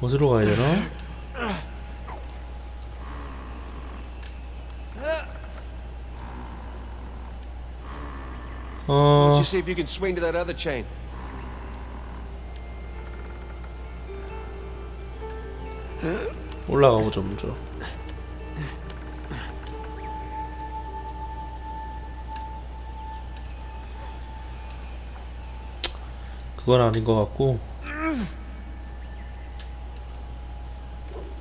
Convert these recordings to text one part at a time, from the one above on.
어디로 가야 되나? 어, don't you see if you can swing to that other chain? 올라가 보자 먼저. 그건 아닌 것 같고.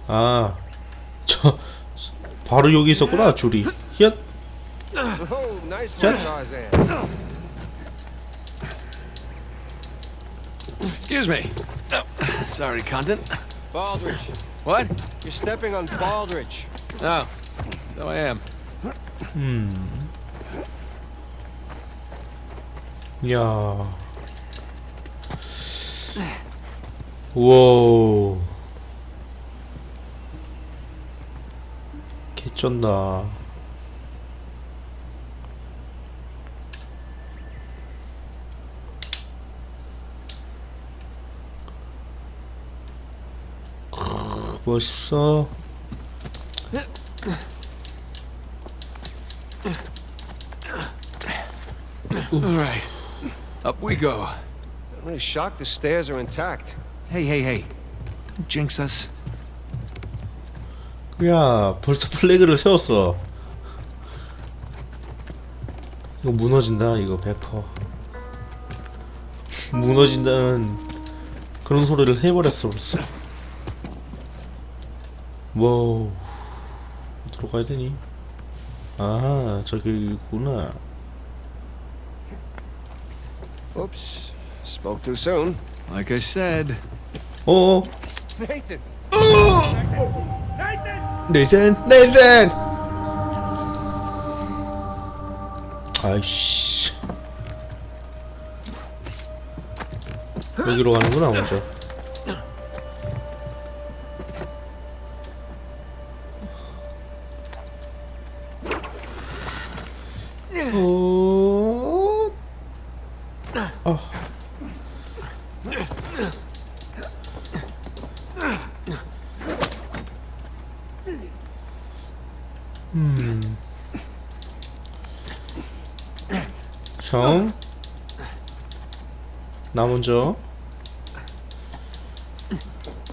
아, 저 바로 여기 있었구나 줄이. Oh, one, Tarzan. Excuse me. Oh, sorry, Condon. Baldridge, What? you're stepping on Baldridge. Oh, so I am. 음. 야. 우와. 개쩐다. 멋있어. All right. Up we go. I'm really shocked the stairs are intact. Hey, hey, hey. Don't jinx us. 야, 벌써 플래그를 세웠어. 이거 무너진다, 이거 100%. 무너진다는 그런 소리를 해버렸어, 벌써. 와우. 어디로 가야 되니? 아, 저기구나. Oops, spoke too soon. Like I said. 어어, Nathan! 네센, 네센! 아이씨. 여기로 가는구나, 먼저. 형. 나 먼저.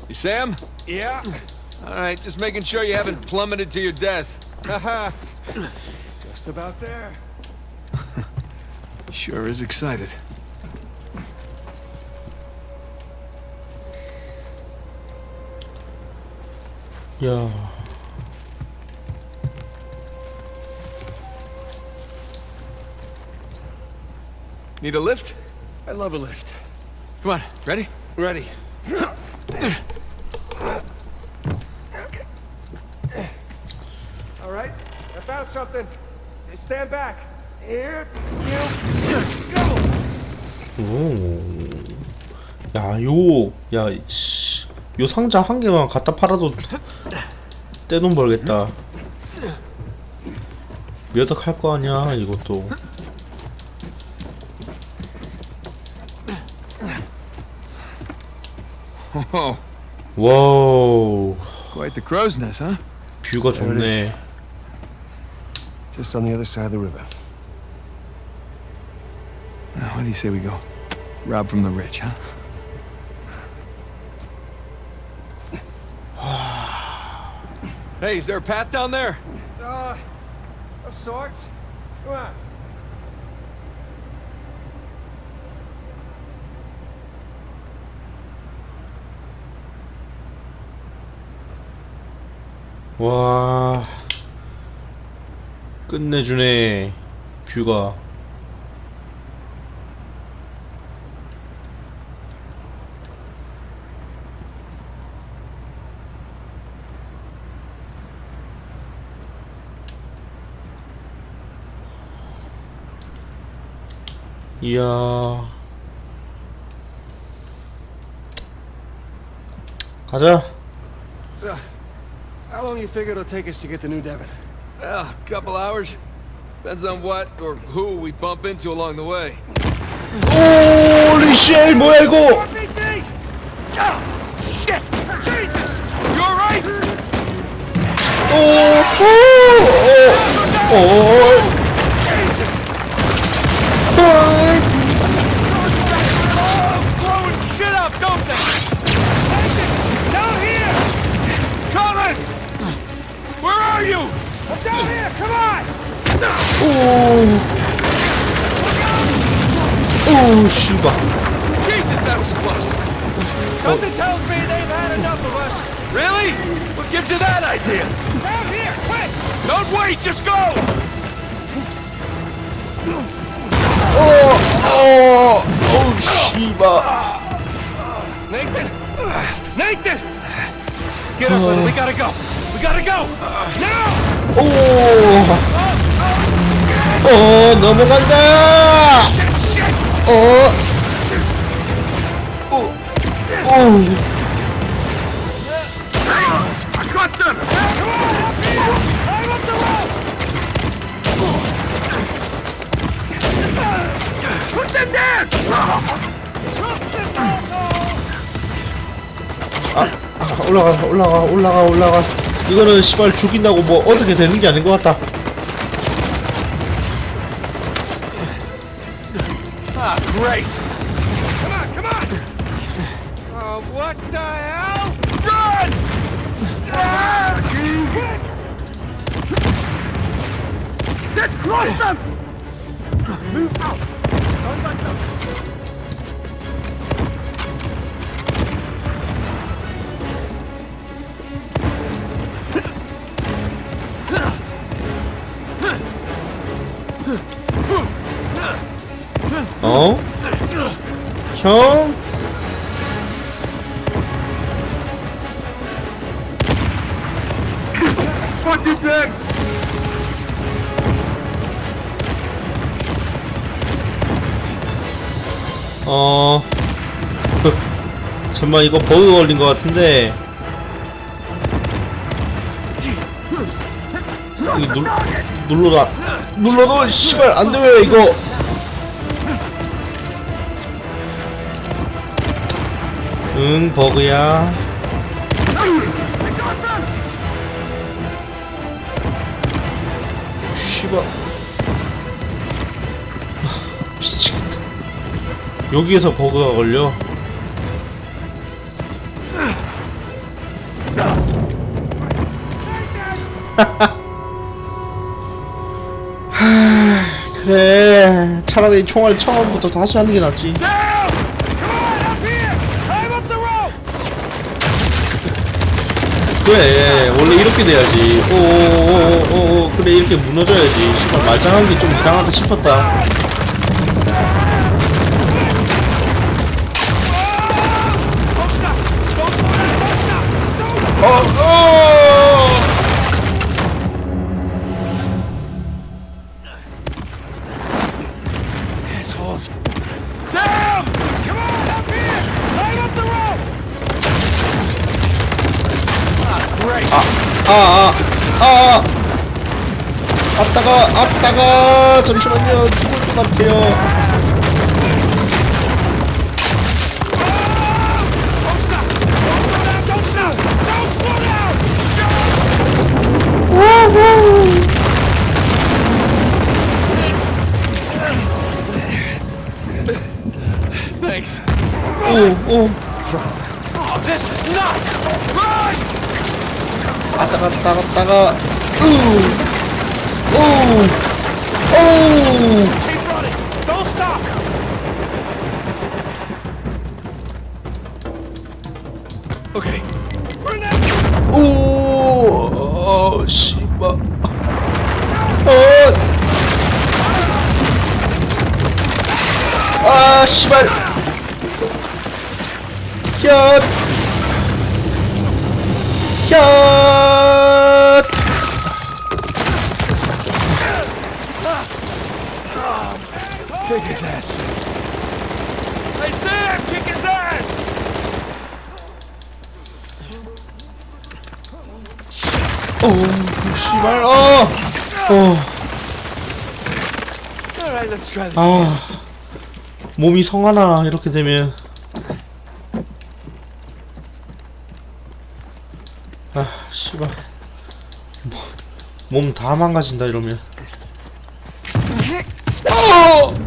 You Sam? Yeah? All right, just making sure you haven't plummeted to your death. Haha. Just about there. Sure is excited. 야. Need a lift? I love a lift. Come on, ready? Ready. All right, I found something. Hey, stand back. Here, you, go! 오. 야, 요, 야, 씨. 요 상자 한 개만 갖다 팔아도 떼돈 벌겠다. 몇 억 할 거 아니야, 이것도. Whoa, 와우. quite the crow's nest, huh? 뷰가 There it is. 좋네. Just on the other side of the river. Now, what do you say we go? Rob from the rich, huh? hey, is there a path down there? Uh, of sorts. Come on. 와. 끝내주네. 뷰가. 이야. 가자. So, how long you figure it'll take us to get to New Devon? Well, a couple hours. Depends on what or who we bump into along the way. 오리 쉣 뭐야 이거 RPG! Oh, shit! Jesus! Ooh. Ooh, Sheba. Jesus, that was close. Something oh. tells me they've had enough of us. Really? What gives you that idea? Down here, quick! Don't wait, just go! Oh, oh, oh, Sheba. Nathan, Nathan, get up, oh. We gotta go. We gotta go now. Oh. oh. 오 넘어간다. 어, 오, 오, asshole! 아, 올라가, 올라가, 올라가, 올라가. 이거는 씨발 죽인다고 뭐 어떻게 되는 게 아닌 것 같다. Ah, great. Come on, come on! Oh, what the hell? Run! Ah! Get close them! Move out! Don't let them! 잠만 이거 버그 걸린 것 같은데. 이거 눌, 눌러라. 눌러도 씨발 안 돼요 이거. 응 버그야. 씨발. 아, 미치겠다. 여기에서 버그가 걸려. 그래. 차라리 총알 처음부터 다시 하는 게 낫지. 그래. 원래 이렇게 돼야지. 오오오오오. 그래 이렇게 무너져야지. 씨발 말짱한 게 좀 이상하다 싶었다. 아따가, 아따가. 잠시만요. 죽을 것 같아요. Grenade! 오. 어, 씨발. 어. 아, 씨발. 현. 현. 오, 씨발. 어. 어, All right, let's try this. 아, 몸이 성하나 이렇게 되면. 아, 씨발. 몸 다 망가진다 이러면. 어! 어!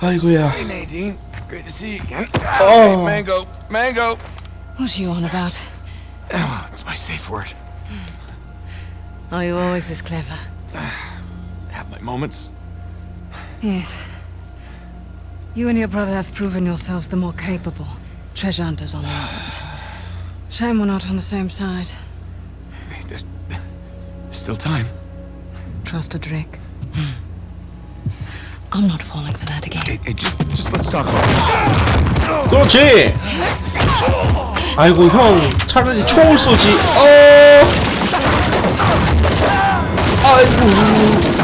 아, 아이고야. Hey, Nadine. Great to see you again. Oh. Hey, Mango, Mango. What are you on about? Oh, it's my safe word. Are you always this clever? I have my moments. Yes. You and your brother have proven yourselves the more capable treasure hunters on the island. Shame we're not on the same side. Hey, there's still time. Trust a Drake. Hmm. I'm not falling for that again. Hey, hey, just, just let's talk about it. 그렇지. 아이고 형 차라리 총을 쏘지. 어. 아이고.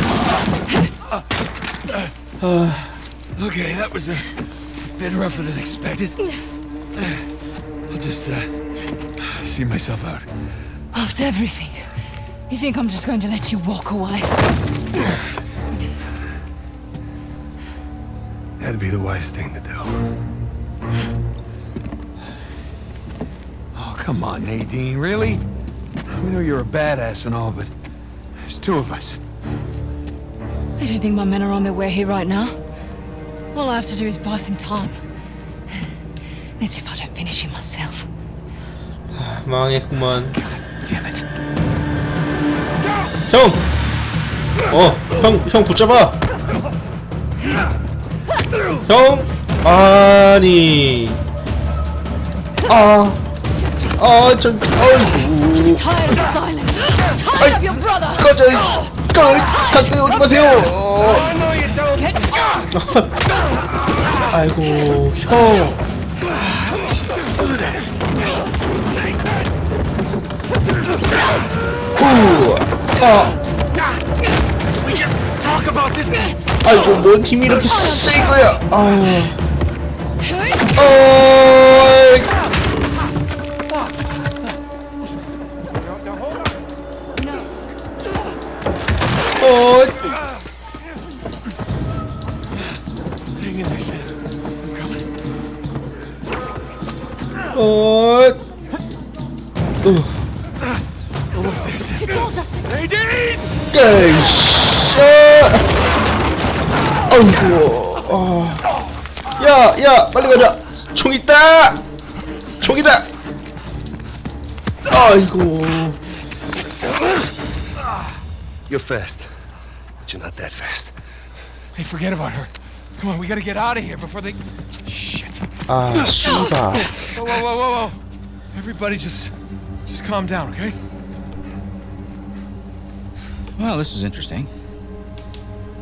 Okay, that was a bit rougher than expected. I'll just, uh, see myself out. After everything, you think I'm just going to let you walk away? That'd be the wise thing to do. Oh, come on, Nadine, really? We know you're a badass and all, but there's two of us. I don't think my men are on their way here right now. All I have to do is buy some time. Let's see if I don't finish him myself. 망했구만. Damn it. 형. 어, 형, 형 붙잡아. 형. 아니. 아. 아, 저, 아이고. Tired of silence. Tired of your brother. 꺼져. 꺼, 가까이 오지 마세요. 어. I know you don't. 아이고, 형. 우. 아. Talk about this. 아이고, 뭔 힘이 이렇게 센 거야. 아유. 어. Now 빨리 가자. 총 있다. 총이다. 아이고. You're fast, but you're not that fast. Hey, forget about her. Come on, we gotta get out of here before they. Shit. 아, 씨발. Whoa, whoa, whoa, whoa, whoa. Everybody just. just calm down, okay? Well, this is interesting.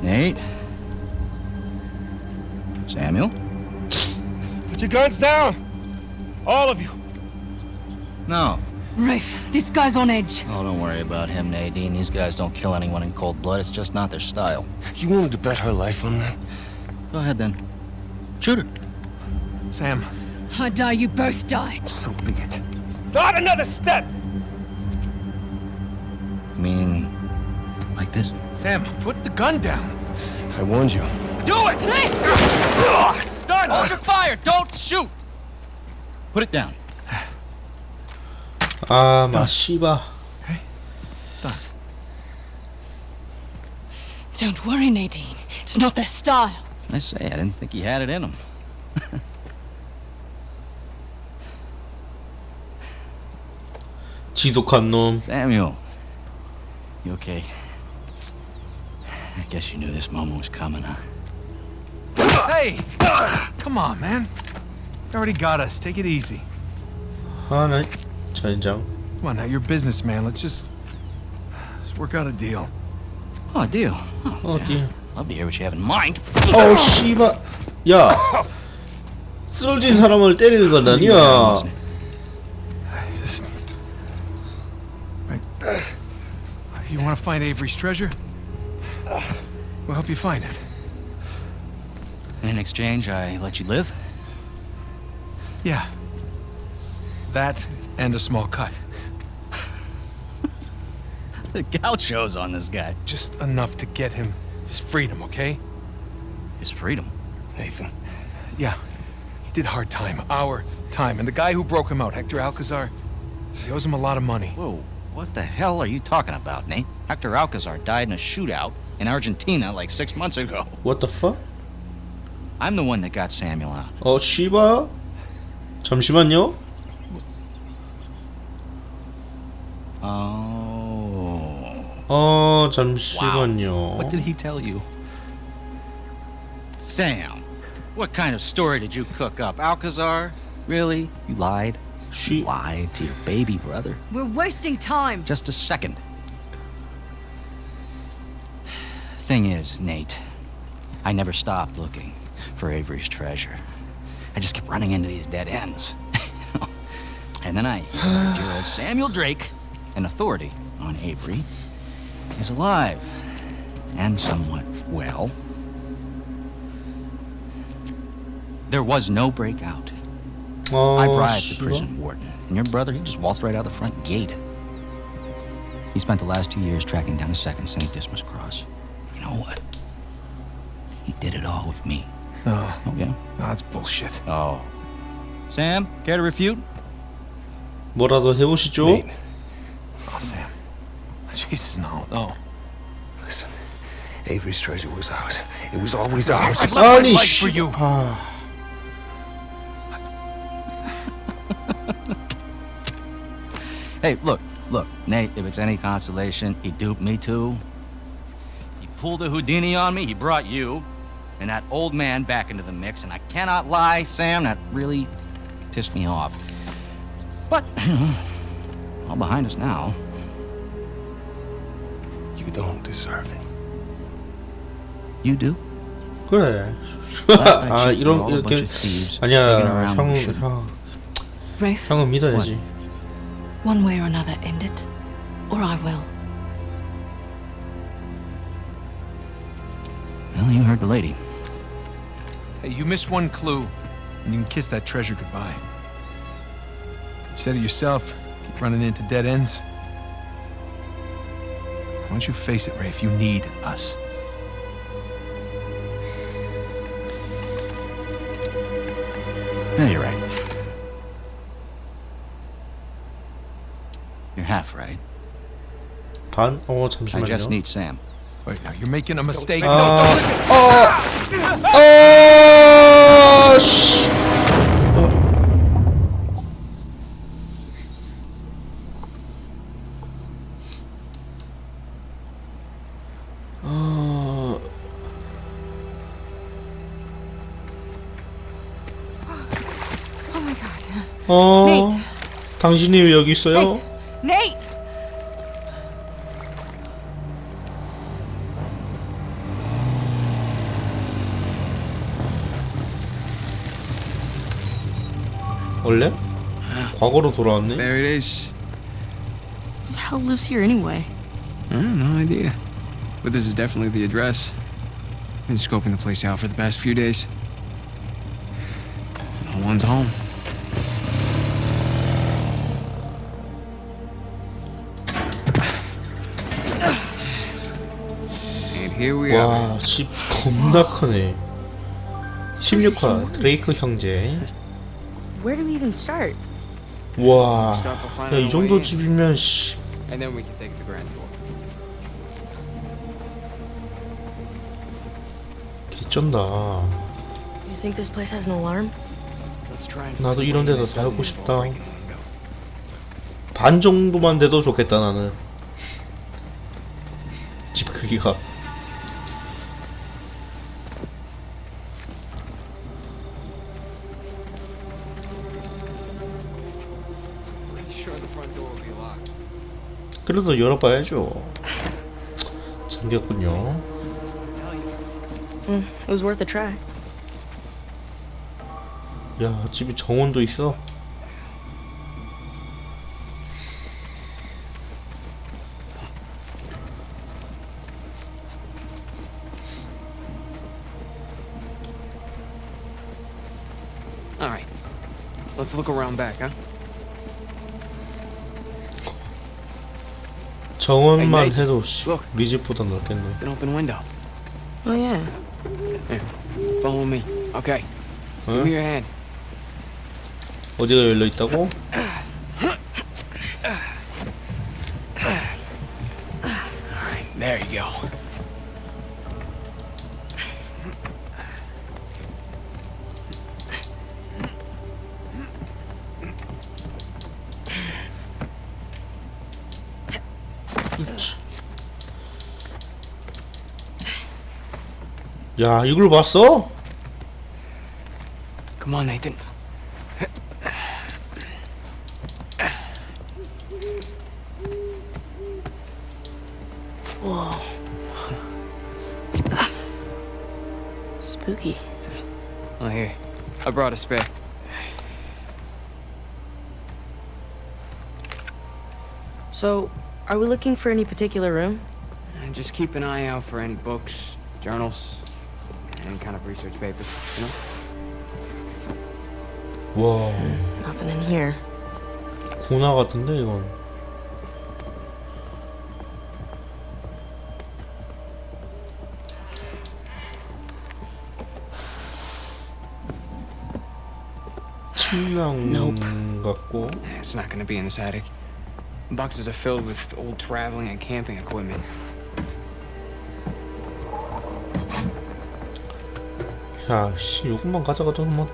Nate? Samuel? Put your guns down. All of you. No. Rafe, this guy's on edge. Oh, don't worry about him, Nadine. These guys don't kill anyone in cold blood. It's just not their style. You wanted to bet her life on that? Go ahead then. Shoot her. Sam, I die, you both die. So be it. Not another step. I mean, like this? Sam, put the gun down. I warned you. Do it! It's ah! done. Hold your fire! Don't shoot! Put it down. 아, 마 씨발. It's done. Don't worry, Nadine. It's not their style. I say, I didn't think he had it in him. 지독한 놈. Samuel. You okay? I guess you knew this moment was coming, huh? Hey! Come on, man. You already got us. Take it easy. 아, 나 전장. Come on now, you're a businessman. Let's just. Let's work out a deal. Oh, a deal. Oh, 어디? love to hear what you have in mind. 어우, 씨발. 야. 쓰러진 사람을 때리는 건 아니야. Just. Right. You want to find Avery's treasure? We'll help you find it. And in exchange, I let you live? Yeah. That and a small cut. The gauchos on this guy. Just enough to get him his freedom, okay? His freedom. Nathan. Yeah. He did hard time. Our time. And the guy who broke him out, Hector Alcazar, he owes him a lot of money. Whoa, what the hell are you talking about, Nate? Hector Alcazar died in a shootout in Argentina like six months ago. What the fuck? I'm the one that got Samuel out. 어 씨발 잠시만요 Oh. 어 잠시만요 What did he tell you? Sam, what kind of story did you cook up? Alcazar? Really? You lied? You 쉬 lied to your baby brother? We're wasting time. Just a second. Thing is, Nate, I never stopped looking for Avery's treasure. I just kept running into these dead ends. and then I learned dear old Samuel Drake, an authority on Avery, is alive and somewhat well. There was no breakout. Oh, I bribed the prison warden, and your brother, he just waltzed right out the front gate. He spent the last two years tracking down a second St. Dismas cross. You know what? He did it all with me. Oh, yeah? That's bullshit. Oh. Sam, care to refute? What other hill should you? Nate. Oh, Sam. Jesus, no, no. Listen, Avery's treasure was ours. It was always ours. I love Holy my life for you. Ah. hey, look, look, Nate. If it's any consolation, he duped me too. He pulled a Houdini on me. He brought you and that old man back into the mix, and I cannot lie, Sam, that really pissed me off. But, all behind us now. You don't deserve it. You do? 그래 Last night 아 you 이런 all a bunch 이렇게 of thieves 아니야 digging around when we 형은 shouldn't. 형 Rafe, 형은 믿어야지 one way or another, end it, or I will. Well, you heard the lady. Hey, you missed one clue, and you can kiss that treasure goodbye. You said it yourself, keep running into dead ends. Why don't you face it, Ray? If You need us. No, you're right. You're half right. Pardon? I just need Sam. Wait, now you're making a mistake. 아, 어, 어, 씨. 어. Oh my god. 어, Nate. 당신이 왜 여기 있어요? Nate! 원래? 과거로 돌아왔네? There it is. Who the hell lives here anyway? I have no idea. But this is definitely the address. Been scoping the place out for the past few days. No one's home. And here we are. 와, 집 겁나 크네. 16화 드레이크 형제. Where do we even start? 와, 야, 이 정도. 집이면 씨. And then we can take the grand tour. 개쩐다. You think this place has an alarm? Let's try and 나도 이런 데서 살고 싶다. 반 정도만 돼도 좋겠다 나는. 집 크기가. 그래도 열어봐야죠. 잠겼군요. Mm, it was worth a try. 야, 집이 정원도 있어. All right. Let's look around back, huh? 정원만 해도 씨, look. 우리 집보다 넓겠네. An open window. Oh, yeah. Here, follow me. Okay. Give me your hand. 어디가 열려 있다고? 야 이걸 봤어? Come on, Nathan. Whoa. Spooky. Oh, here. I brought a spare. So, are we looking for any particular room? And just keep an eye out for any books, journals, any kind of research papers, you know? 와 Nothing in here. 군화 같은데 이건. 침낭 Nope. 같고 Eh, It's not gonna be in this attic. Boxes are filled with old traveling and camping equipment. 야 씨 요것만 가져가도 뭐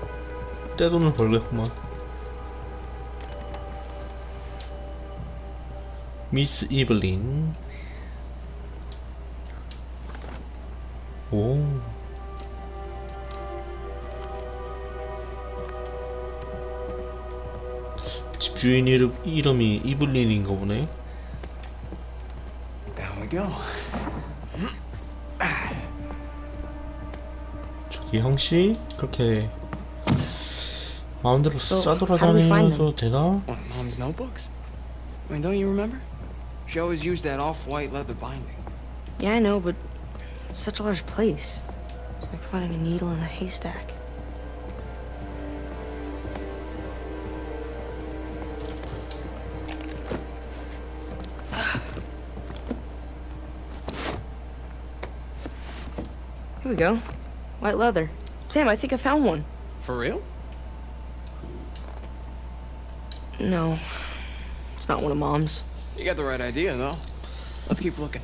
떼돈을 벌겠구만. 미스 이블린. 오. 집주인 이름, 이름이 이블린인가 보네. There we go. 저기 형씨 그렇게 마음대로 So, how do we find 싸돌아다니면서 되나? What, Mom's notebooks? I mean, don't you remember? She always used that off-white leather binding. Yeah, I know, but it's such a large place. It's like finding a needle in a haystack. Here we go. White leather. Sam, I think I found one. For real? No. It's not one of Mom's. You got the right idea, though. Let's keep looking.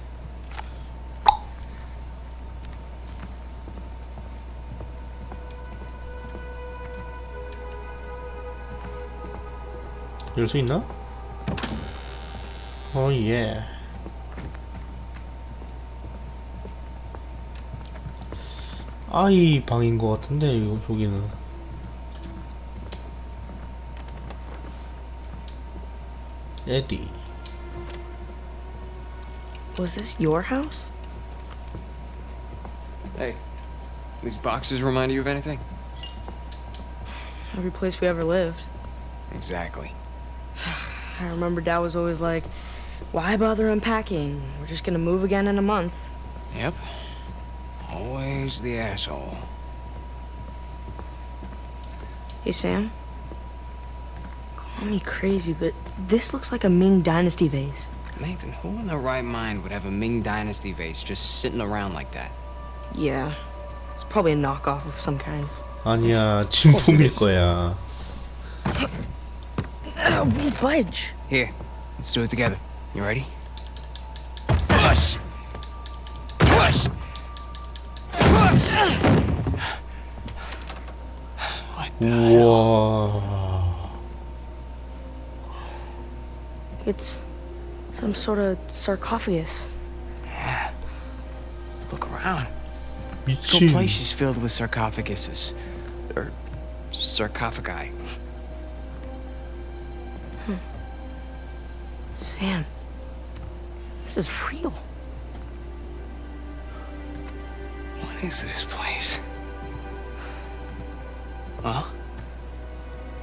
You see that? Oh yeah. 아이 방인 것 같은데, 이거, 여기는. 에디. Was this your house? Hey, these boxes remind you of anything? Every place we ever lived. Exactly. I remember Dad was always like, why bother unpacking? We're just gonna move again in a month. Yep. Always the asshole. Hey, Sam. Call me crazy, but this looks like a Ming Dynasty vase. Nathan, who in their right mind would have a Ming Dynasty vase just sitting around like that? Yeah. It's probably a knockoff of some kind. 아니야, 진품일 is. 거야. Oh, won't budge. Here, let's do it together. You ready? Whoa. It's some sort of sarcophagus. Yeah. Look around. This whole place is filled with sarcophaguses. Or sarcophagi. Hmm. Sam, this is real. What is this place? Well,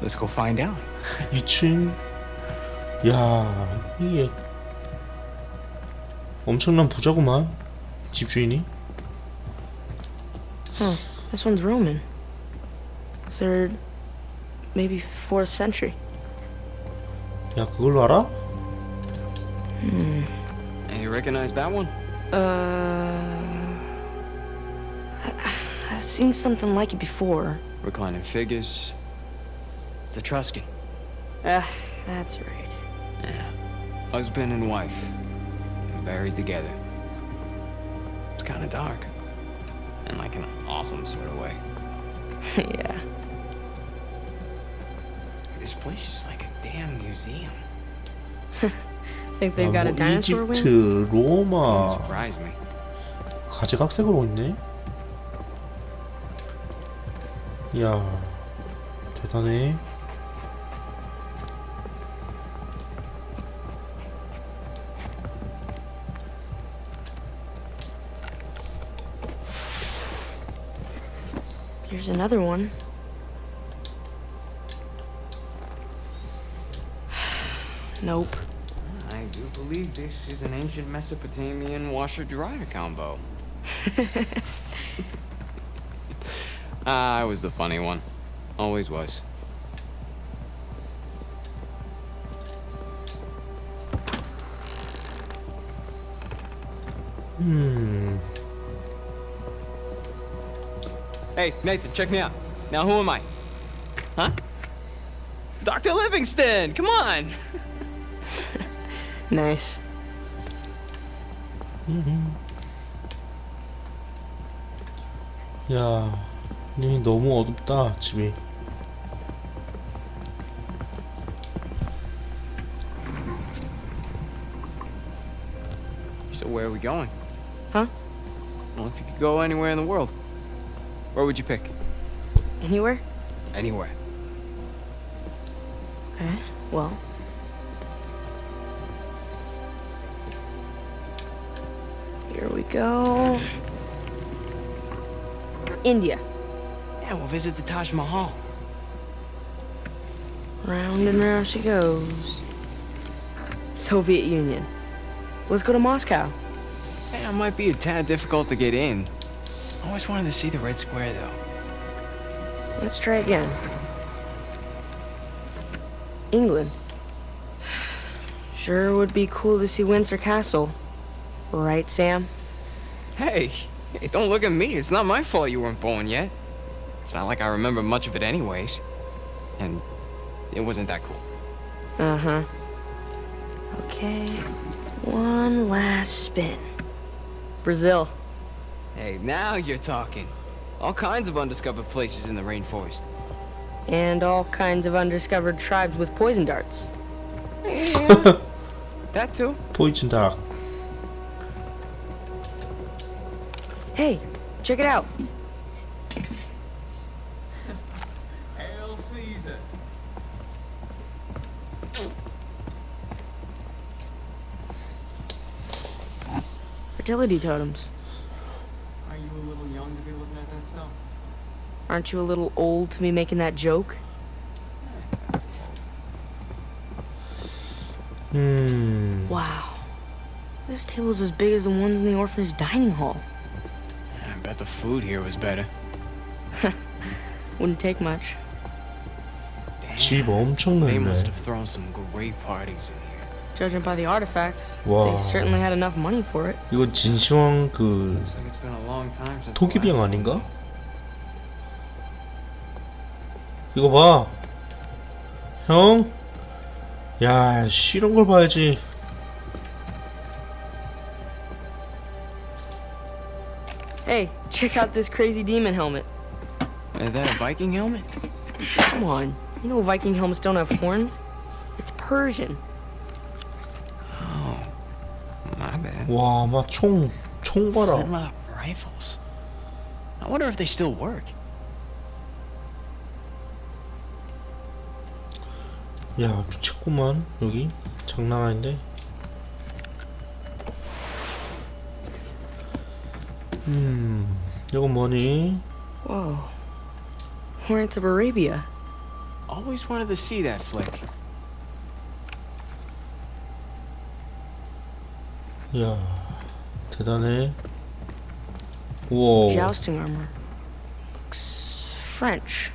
let's go find out. 미친. 야, 이게 엄청난 부자구만. 집주인이. Huh. This one's Roman. Third maybe 4th century. 야 그걸로 알아? And you recognize that one? Uh. I, I've seen something like it before. Reclining figures. It's Etruscan. Ah, that's right. Yeah. Husband and wife. Buried together. It's kind of dark. In like an awesome sort of way. yeah. This place is like a damn museum. Think they've 아, got a 뭐 dinosaur wing? 이집트, Wouldn't 로마 surprise me. 가지각색으로 있네. 이야 대단해. Here's another one. nope. I do believe this is an ancient Mesopotamian washer-dryer combo. Ah, I was the funny one. Always was. 음. Hey, Nathan, check me out. Now, who am I? Huh? Dr. Livingston, come on! Nice. 야, 이 너무 어둡다 집이. So where are we going? Huh? Well, if you could go anywhere in the world, where would you pick? Anywhere? Anywhere. Okay. Well. Here we go. India. Yeah, we'll visit the Taj Mahal. Round and round she goes. Soviet Union. Let's go to Moscow. Yeah, it might be a tad difficult to get in. I always wanted to see the Red Square, though. Let's try again. England. Sure would be cool to see Windsor Castle. Right, Sam? Hey, hey, don't look at me. It's not my fault you weren't born yet. It's not like I remember much of it anyways. And it wasn't that cool. Uh-huh. Okay. One last spin. Brazil. Hey, now you're talking. All kinds of undiscovered places in the rainforest. And all kinds of undiscovered tribes with poison darts. That too. Poison dart. Hey, check it out. fertility totems. Are you a little young to be looking at that stuff? Aren't you a little old to be making that joke? Hmm. Wow. This table's as big as the ones in the orphanage dining hall. I bet the food here was better. Wouldn't take much. Damn. They must have thrown some great parties in Judging by the artifacts, Wow. they certainly had enough money for it. 이거 진시황 그 Looks like it's been a long time since the 토끼병 last 아닌가? one. 이거 봐. 형? 야, 씨, 이런 걸 봐야지. Hey, check out this crazy demon helmet. Is that a Viking helmet? Come on. You know Viking helmets don't have horns? It's Persian. 와, 막 총, 총 봐라. Flintlock rifles. I wonder if they still work. 야, 미쳤구만. 여기. 장난 아닌데. 음, 이건 뭐니? Whoa. Lawrence of Arabia. Always wanted to see that flick. 야, 대단해. 우와. Jousting armor. Looks French.